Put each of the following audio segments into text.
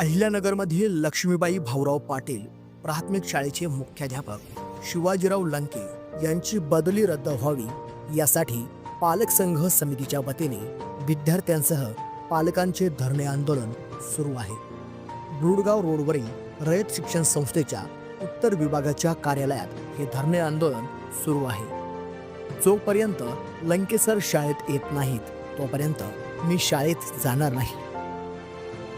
अहिल्यानगरमधील लक्ष्मीबाई भाऊराव पाटील प्राथमिक शाळेचे मुख्याध्यापक शिवाजीराव लंके यांची बदली रद्द व्हावी यासाठी पालक संघ समितीच्या वतीने विद्यार्थ्यांसह पालकांचे धरणे आंदोलन सुरू आहे. बुडगाव रोडवरील रयत शिक्षण संस्थेच्या उत्तर विभागाच्या कार्यालयात हे धरणे आंदोलन सुरू आहे. जोपर्यंत लंकेसर शाळेत येत नाहीत तोपर्यंत मी शाळेत जाणार नाही.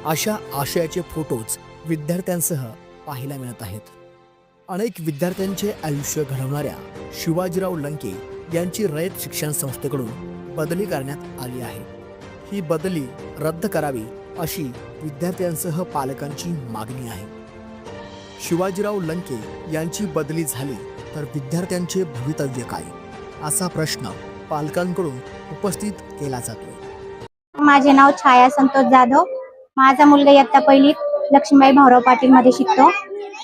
अशा आशयाचे फोटोज विद्यार्थ्यांसह पाहायला मिळत आहेत. अनेक विद्यार्थ्यांचे आयुष्य घडवणाऱ्या शिवाजीराव लंके यांची रयत शिक्षण संस्थेकडून बदली करण्यात आली आहे. ही बदली रद्द करावी अशी विद्यार्थ्यांसह पालकांची मागणी आहे. शिवाजीराव लंके यांची बदली झाली तर विद्यार्थ्यांचे भवितव्य काय? असा प्रश्न पालकांकडून उपस्थित केला जातो माझे नाव छाया संतोष जाधव. माझा मुलगा इयत्ता पहिलीत लक्ष्मीबाई भाऊराव पाटील मध्ये शिकतो.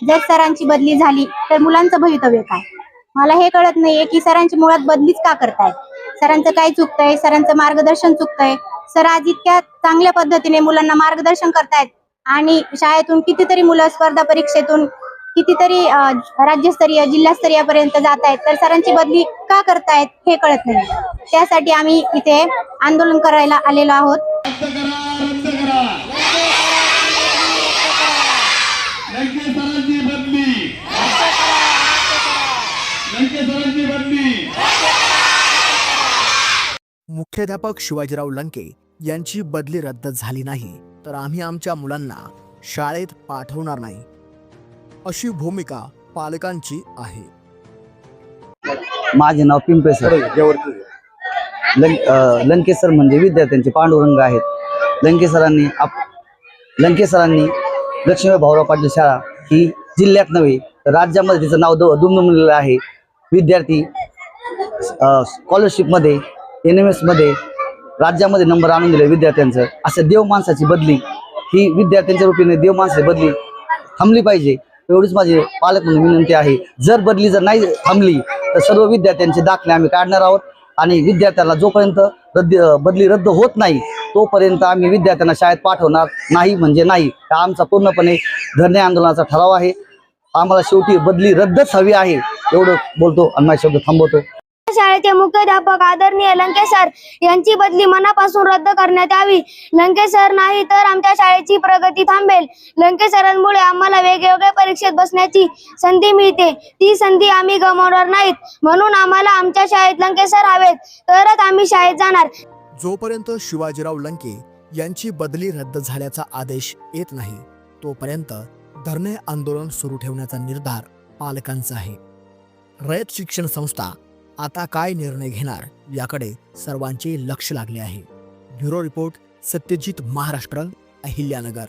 जर सरांची बदली झाली तर मुलांचं भवितव्य काय? मला हे कळत नाहीये की सरांची मुळात बदलीच का करतायत सरांचं काय चुकतंय? सरांचं मार्गदर्शन चुकतंय? सर आज इतक्या चांगल्या पद्धतीने मुलांना मार्गदर्शन करतायत आणि शाळेतून कितीतरी मुलं स्पर्धा परीक्षेतून कितीतरी राज्यस्तरीय जिल्हास्तरीय पर्यंत जात आहेत तर सरांची बदली का करतायत हे कळत नाही त्यासाठी आम्ही इथे आंदोलन करायला आलेलो आहोत. बदली. बदली. मुख्याध्यापक शिवाजीराव लंके यांची बदली रद्द झाली नाही तर आम्ही आमच्या मुलांना शाळेत पाठवणार नाही. अशी भूमिका पालकांची आहे. माझे नाव पिंपे सर. लं लंके सर म्हणजे विद्यार्थ्यांचे पांडुरंग आहेत. लंके सरांनी आप लंके सरांनी लक्ष्मीबाई भाऊराव पाटील शाळा ही जिल्ह्यात नव्हे तर राज्यामध्ये तिचं नाव दु दुमदुमलेलं आहे. विद्यार्थी स्कॉलरशिपमध्ये एन एम एसमध्ये राज्यामध्ये नंबर आणून दिले विद्यार्थ्यांचं. असं देव माणसाची बदली ही विद्यार्थ्यांच्या रूपीने देव माणसाची बदली थांबली पाहिजे एवढीच माझी पालक म्हणून विनंती आहे. जर बदली जर नाही थांबली तर सर्व विद्यार्थ्यांचे दाखले आम्ही काढणार आहोत आणि विद्यार्थ्याला जोपर्यंत रद्द बदली रद्द होत नाही तोपर्यंत आम्ही विद्यार्थ्यांना शाळेत पाठवणार नाही म्हणजे नाही. हा आमचा पूर्णपणे धरणे आंदोलनाचा ठराव आहे. आम्हाला शेवटी बदली रद्दच हवी आहे एवढं बोलतो आणि शब्द थांबवतो. शाळेचे मुख्याध्यापक आदरणीय लंके सर यांची बदली मनापासून रद्द करण्यात यावी. लंके सर नाही तर आमच्या शाळेची प्रगती थांबेल. लंके सरांमुळे आम्हाला वेगवेगळ्या परीक्षेत बसण्याची संधी मिळते. ती संधी आम्ही गमावणार नाहीत. म्हणून आम्हाला आमच्या शाळेत लंके सर हवेत. तरच आम्ही शाळेत जाणार. जोपर्यंत शिवाजीराव लंके यांची बदली रद्द झाल्याचा आदेश येत नाही तोपर्यंत धरणे आंदोलन सुरू ठेवण्याचा निर्धार पालकांचा आहे. रयत शिक्षण संस्था आता काय निर्णय घेणार याकडे सर्वांचे लक्ष लागले आहे. Bureau report Satyajit Maharashtra Ahilyanagar.